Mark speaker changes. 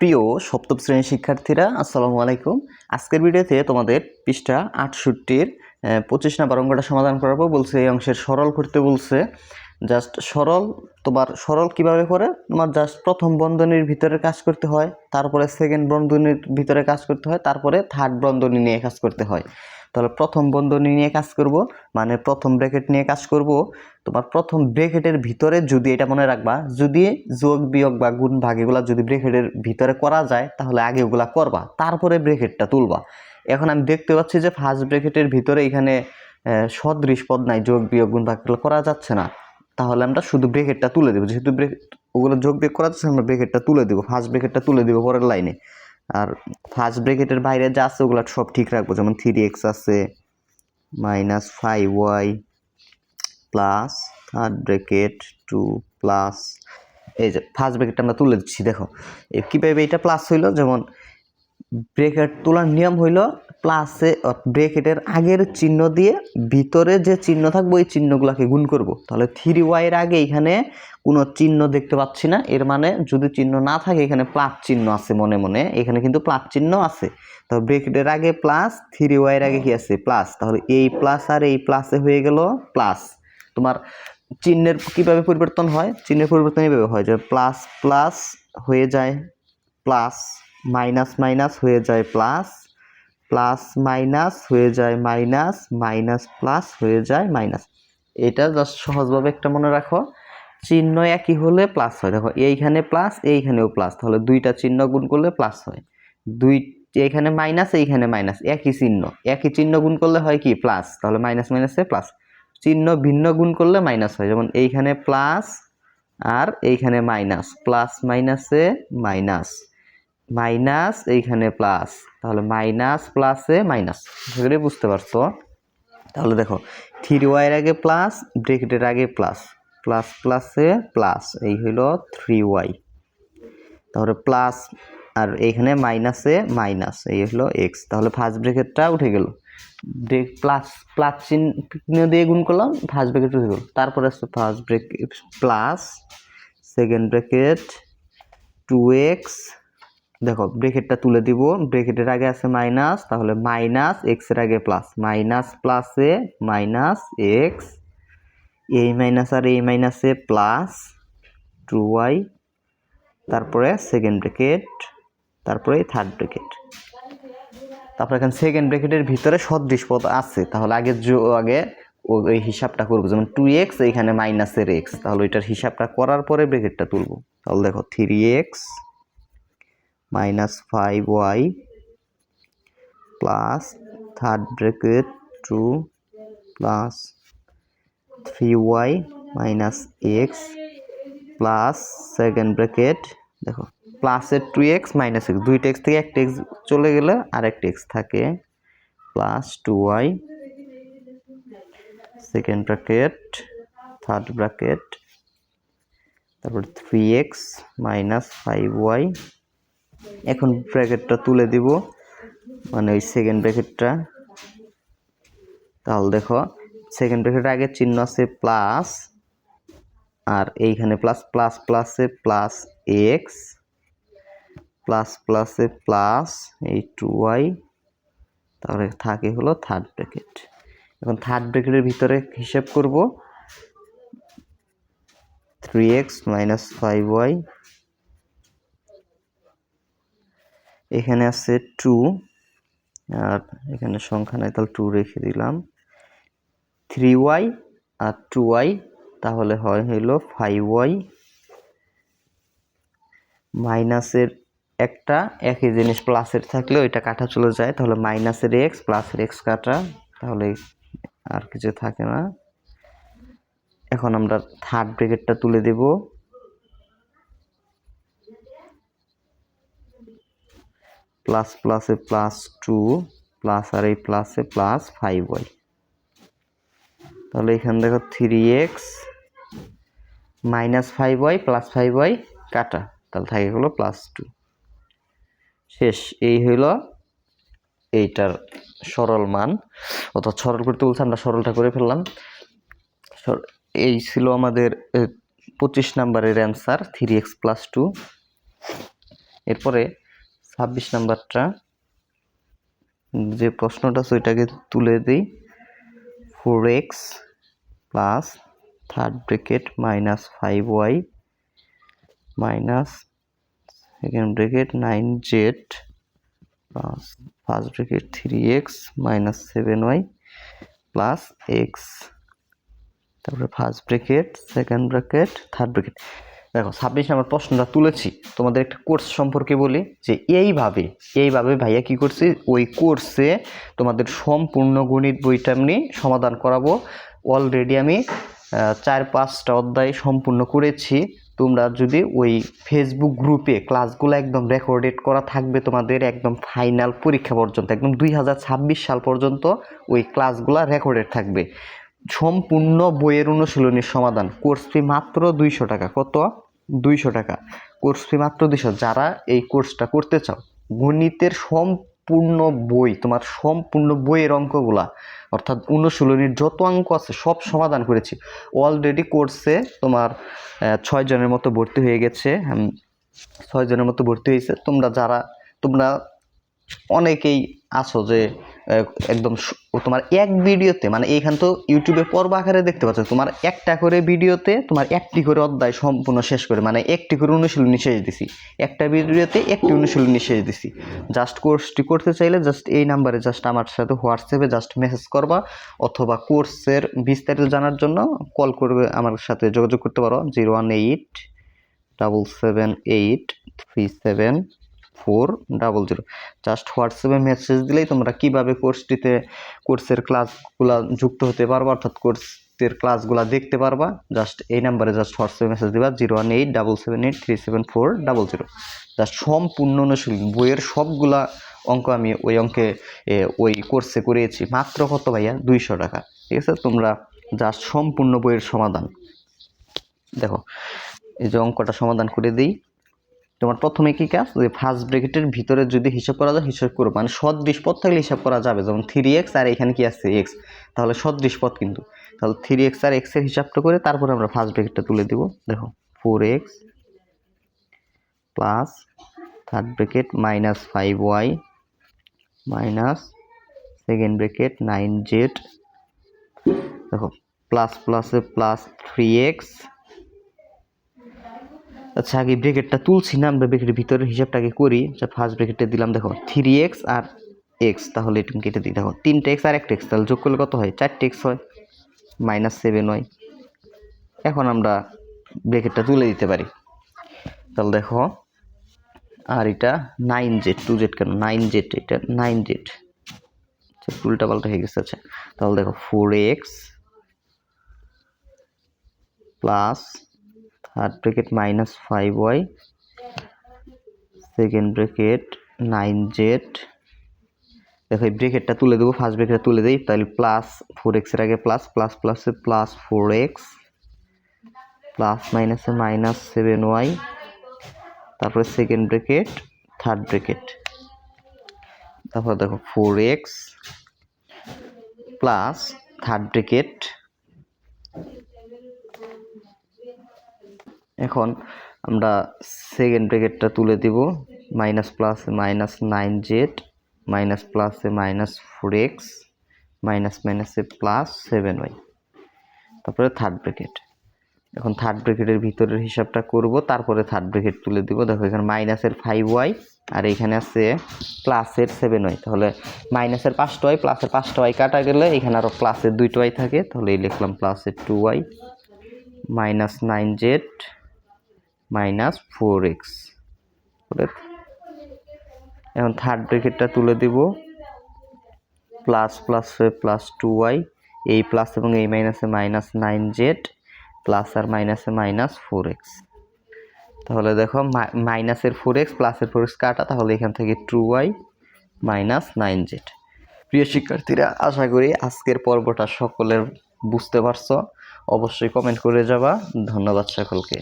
Speaker 1: প্রিয় সপ্তম শ্রেণির শিক্ষার্থীরা, আসসালামু আলাইকুম। আজকের ভিডিওতে তোমাদের পৃষ্ঠা আটষট্টির পঁচিশ নাম্বার অঙ্কটা সমাধান করাবো। বলছে, এই অংশের সরল করতে বলছে, জাস্ট সরল, তোমার সরল কীভাবে করে? তোমার জাস্ট প্রথম বন্ধনীর ভিতরে কাজ করতে হয়, তারপরে সেকেন্ড বন্ধনীর ভিতরে কাজ করতে হয়, তারপরে থার্ড বন্ধনী নিয়ে কাজ করতে হয়। তাহলে প্রথম বন্ধনী নিয়ে কাজ করব মানে প্রথম ব্র্যাকেট নিয়ে কাজ করব। তোমার প্রথম ব্রেকেটের ভিতরে যদি এটা মনে রাখবা, যদি যোগ, বিয়োগ বা গুণ ভাগ এগুলা যদি ব্রেকেটের ভিতরে করা যায়, তাহলে আগে ওগুলা করবা, তারপরে ব্রেকেটটা তুলবা। এখন আমি দেখতে পাচ্ছি যে ফার্স্ট ব্রেকেটের ভিতরে এখানে সদৃশ পদ নাই, যোগ, বিয়োগ, গুণ ভাগ এগুলো করা যাচ্ছে না। তাহলে আমরা শুধু ব্রেকেটটা তুলে দেবো, যেহেতু ব্রেক ওগুলো যোগ, বিয়োগ করা যাচ্ছে আমরা ব্রেকেটটা তুলে দেবো ফার্স্ট ব্রেকেটটা তুলে দেবো পরের লাইনে আর ফার্স্ট ব্রেকেটের বাইরে যা আছে ওগুলো সব ঠিক রাখব। যেমন থ্রি এক্স আছে minus five Y plus third bracket two plus এই যে ফার্স্ট ব্রেকেটটা আমরা তুলে দিচ্ছি, দেখো। কীভাবে এটা প্লাস হইল? যেমন ব্রেকেট তোলার নিয়ম হইল প্লাসে ব্রেকেটের আগের চিহ্ন দিয়ে ভিতরে যে চিহ্ন থাকবে, ওই চিহ্নগুলোকে গুণ করব। তাহলে থ্রি ওয়াইয়ের আগে এখানে কোনো চিহ্ন দেখতে পাচ্ছি না। এর মানে যদি চিহ্ন না থাকে, এখানে প্লাস চিহ্ন আছে মনে মনে। এখানে কিন্তু প্লাস চিহ্ন আছে। তো ব্রেকেটের আগে প্লাস থ্রি ওয়াইয়ের আগে কি আছে? প্লাস তাহলে এই প্লাস আর এই প্লাসে হয়ে গেল প্লাস তোমার চিহ্নের কীভাবে পরিবর্তন হয়? চিহ্নের পরিবর্তন এইভাবে হয় যে প্লাস প্লাস হয়ে যায় প্লাস মাইনাস মাইনাস হয়ে যায় প্লাস প্লাস মাইনাস হয়ে যায় মাইনাস মাইনাস প্লাস হয়ে যায় মাইনাস। এটা জাস্ট সহজভাবে একটা মনে রাখো, চিহ্ন একই হলে প্লাস হয়। দেখো, এইখানে প্লাস, এইখানেও প্লাস। তাহলে দুইটা চিহ্ন গুণ করলে প্লাস হয়। দুই, এইখানে মাইনাস এইখানে মাইনাস। একই চিহ্ন। একই চিহ্ন গুণ করলে হয় কি? প্লাস। তাহলে মাইনাস মাইনাসে প্লাস। চিহ্ন ভিন্ন গুণ করলে মাইনাস হয়। যেমন এইখানে প্লাস আর এইখানে মাইনাস। প্লাস মাইনাসে মাইনাস। মাইনাস এইখানে প্লাস তাহলে মাইনাস প্লাসে মাইনাস সেগুলি বুঝতে পারছ? তাহলে দেখো থ্রি ওয়াইয়ের আগে প্লাস ব্রেকেটের আগে প্লাস প্লাস প্লাসে প্লাস এই হইল থ্রি ওয়াই তাহলে প্লাস আর এইখানে মাইনাসে মাইনাস এই হলো এক্স তাহলে ফার্স্ট ব্রেকেটটা উঠে গেল। ব্রেক প্লাস প্লাস চিহ্ন দিয়ে গুণ করলাম ফার্স্ট ব্রেকেট উঠে গেল। তারপরে আসছে first break plus second bracket two X দেখো ব্রেকেটটা তুলে দিব। ব্রেকেটের আগে আছে মাইনাস তাহলে মাইনাস এক্সের আগে প্লাস মাইনাস প্লাসে মাইনাস এক্স এই মাইনাস আর এই মাইনাসে প্লাস টু ওয়াই তারপরে সেকেন্ড ব্রেকেট তারপরে থার্ড ব্রেকেট তারপরে এখানে সেকেন্ড ব্রেকেটের ভিতরে সদৃশ পদ আছে। তাহলে আগে আগে ওই হিসাবটা করব। যেমন টু এক্স এইখানে মাইনাসের এক্স তাহলে ওইটার হিসাবটা করার পরে ব্রেকেটটা তুলবো। তাহলে দেখো three X minus five Y plus third bracket two plus three Y minus X plus second bracket, দেখো, প্লাসের টু এক্স মাইনাস এক্স, দুইটা এক্স থেকে একটা এক্স চলে গেলে আরেকটা এক্স থাকে, plus two Y, second bracket, third bracket, তারপর three X minus five Y এখন ব্র্যাকেটটা তুলে দিব। মানে ওই সেকেন্ড ব্র্যাকেটটা তাহলে দেখো সেকেন্ড ব্র্যাকেটের আগে চিহ্ন আছে প্লাস আর এইখানে প্লাস প্লাস প্লাসে প্লাস এক্স প্লাস প্লাসে প্লাস এই টু ওয়াই তারপরে থাকে হলো থার্ড ব্র্যাকেট এখন থার্ড ব্র্যাকেটের ভিতরে হিসেব করব। Three X minus five Y এখানে আছে টু আর এখানে সংখ্যা নাই, তাহলে টু রেখে দিলাম। থ্রি ওয়াই আর টু ওয়াই তাহলে হয় হইল ফাইভ ওয়াই মাইনাসের একটা, একই জিনিস প্লাসের থাকলে ওইটা কাটা চলে যায়, তাহলে মাইনাসের এক্স প্লাসের এক্স কাটা, তাহলে আর কিছু থাকে না। এখন আমরা থার্ড ব্রেকেটটা তুলে দেব। প্লাস প্লাসে প্লাস টু প্লাস আর এই প্লাসে প্লাস ফাইভ ওয়াই তাহলে এখানে দেখো three X minus five Y plus five Y কাটা। তাহলে থাকে হলো প্লাস টু শেষ, এই হইল এইটার সরল মান। অর্থাৎ সরল করতে বলছে, আমরা সরলটা করে ফেললাম। এই ছিল আমাদের পঁচিশ নাম্বারের answer three X plus two এরপরে ছাব্বিশ নাম্বারটা। যে প্রশ্নটা আছে, ওইটাকে তুলে দিই। Four X plus third bracket minus five Y minus second bracket nine Z plus first bracket three X minus seven Y plus X তারপরে first bracket second bracket third bracket দেখো, ছাব্বিশ নাম্বার প্রশ্নটা তুলেছি। তোমাদের একটা কোর্স সম্পর্কে বলি যে এইভাবে এইভাবে ভাইয়া কি করছি? ওই কোর্সে তোমাদের সম্পূর্ণ গণিত বইটা আমি সমাধান করাবো। অলরেডি আমি চার পাঁচটা অধ্যায় সম্পূর্ণ করেছি। তোমরা যদি ওই ফেসবুক গ্রুপে ক্লাসগুলো একদম রেকর্ডেড করা থাকবে, তোমাদের একদম ফাইনাল পরীক্ষা পর্যন্ত, একদম দুই হাজার ছাব্বিশ সাল পর্যন্ত ওই ক্লাসগুলো রেকর্ডেড থাকবে। সম্পূর্ণ বইয়ের অনুশীলনীর সমাধান। কোর্স ফি মাত্র দুইশো টাকা। কত? দুইশো টাকা। কোর্স ফি মাত্র দুইশো। যারা এই কোর্সটা করতে চাও গণিতের সম্পূর্ণ বই তোমার সম্পূর্ণ বইয়ের অঙ্কগুলা অর্থাৎ অনুশীলনীর যত অঙ্ক আছে সব সমাধান করেছি। অলরেডি কোর্সে তোমার আহ, ছয় জনের মতো ভর্তি হয়ে গেছে। উম, ছয় জনের মতো ভর্তি হয়েছে। তোমরা যারা তোমরা অনেকেই আছো যে একদম তোমার এক ভিডিওতে মানে এইখান তো ইউটিউবে পর্ব আকারে দেখতে পাচ্ছ, তোমার একটা করে ভিডিওতে তোমার একটি করে অধ্যায় সম্পূর্ণ শেষ করে মানে একটি করে অনুশীলনী শেষ দিছি। একটা ভিডিওতে একটি অনুশীলনী শেষ দিছি। জাস্ট কোর্সটি করতে চাইলে জাস্ট এই নাম্বারে জাস্ট আমার সাথে হোয়াটসঅ্যাপে জাস্ট মেসেজ করবা, অথবা কোর্সের বিস্তারিত জানার জন্য কল করবে, আমার সাথে যোগাযোগ করতে পারো zero one eight double seven eight three seven four, double zero. Just হোয়াটসঅ্যাপে মেসেজ দিলেই তোমরা কীভাবে কোর্সটিতে, কোর্সের ক্লাসগুলো যুক্ত হতে পারবা, অর্থাৎ কোর্সের ক্লাসগুলো দেখতে পারবা জাস্ট এই নাম্বারে জাস্ট হোয়াটসঅ্যাপে মেসেজ দিবা, zero one eight, double seven eight, three seven four, double zero. Just সম্পূর্ণ অনুশীলন, বইয়ের সবগুলা অঙ্ক আমি ওই অঙ্কে ওই কোর্সে করিয়েছি। মাত্র কত ভাইয়া? দুইশো টাকা। ঠিক আছে? তোমরা জাস্ট সম্পূর্ণ বইয়ের সমাধান। দেখো, এই যে অঙ্কটা সমাধান করে দিই। তোমার প্রথমে কি কাজ? যে ফার্স্ট ব্র্যাকেটের ভিতরে যদি হিসাব করা যায়, হিসাব করো। মানে সদৃশ পদ থাকলে হিসাব করা যাবে। যেমন থ্রি এক্স আর এখানে কি আছে? এক্স তাহলে সদৃশ পদ কিন্তু। তাহলে থ্রি এক্স আর এক্সের হিসাবটা করে তারপরে আমরা ফার্স্ট ব্র্যাকেটটা তুলে দিব। দেখো four X plus third bracket minus five Y minus second bracket nine Z দেখো প্লাস প্লাসে প্লাস থ্রি এক্স আচ্ছা আগে ব্রেকেটটা তুলছি না, আমরা ব্রেকেটের ভিতরের হিসাবটাকে করি। আচ্ছা ফার্স্ট ব্রেকেটে দিলাম, দেখো থ্রি এক্স আর এক্স তাহলে এটা কেটে দিই। দেখো, তিনটে এক্স আর একটা এক্স তাহলে যোগ করলে কত হয়? চারটে এক্স হয় মাইনাস সেভেন হয়। এখন আমরা ব্রেকেটটা তুলে দিতে পারি। তাহলে দেখো, আর এটা নাইন জেড টু জেড কেন? নাইন জেড এটা নাইন জেড আচ্ছা উল্টা পাল্টা হয়ে গেছে আচ্ছা। তাহলে দেখো four X plus third bracket minus five Y second bracket nine Z দেখো, এই ব্রেকেটটা তুলে দেবো ফার্স্ট ব্রেকেটটা তুলে দিই, তাহলে প্লাস ফোর এক্সের আগে প্লাস প্লাস প্লাসে প্লাস ফোর এক্স প্লাস মাইনাসে মাইনাস সেভেন ওয়াই তারপরে সেকেন্ড ব্রেকেট থার্ড ব্রেকেট তারপর দেখো four X plus third bracket এখন আমরা সেকেন্ড ব্রেকেটটা তুলে দিব। Minus plus minus nine Z minus প্লাসে মাইনাস ফোর এক্স মাইনাস মাইনাসে প্লাস সেভেন ওয়াই তারপরে থার্ড ব্রেকেট এখন থার্ড ব্রেকেটের ভিতরের হিসাবটা করব, তারপরে থার্ড ব্রেকেট তুলে দিব। দেখো এখানে মাইনাসের ফাইভ ওয়াই আর এখানে আছে প্লাসের সেভেন ওয়াই তাহলে মাইনাসের পাঁচটা ওয়াই প্লাসের পাঁচটা ওয়াই কাটা গেলে এখানে আরও প্লাসের দুইটা ওয়াই থাকে। তাহলে এই লিখলাম প্লাসের two Y minus nine Z minus four X. এখন থার্ড ব্রেকেটটা তুলে দিব। Plus plus plus two Y. এই প্লাস এবং এই মাইনাসে মাইনাস নাইন জেড। প্লাস আর মাইনাসে মাইনাস ফোর এক্স। তাহলে দেখো মাইনাসের ফোর এক্স, প্লাসের ফোর এক্স কাটা, তাহলে এখান থেকে two Y minus nine Z. প্রিয় শিক্ষার্থীরা, আশা করি আজকের পর্বটা সকলের বুঝতে পারছ। অবশ্যই কমেন্ট করে যাবা। ধন্যবাদ সকলকে।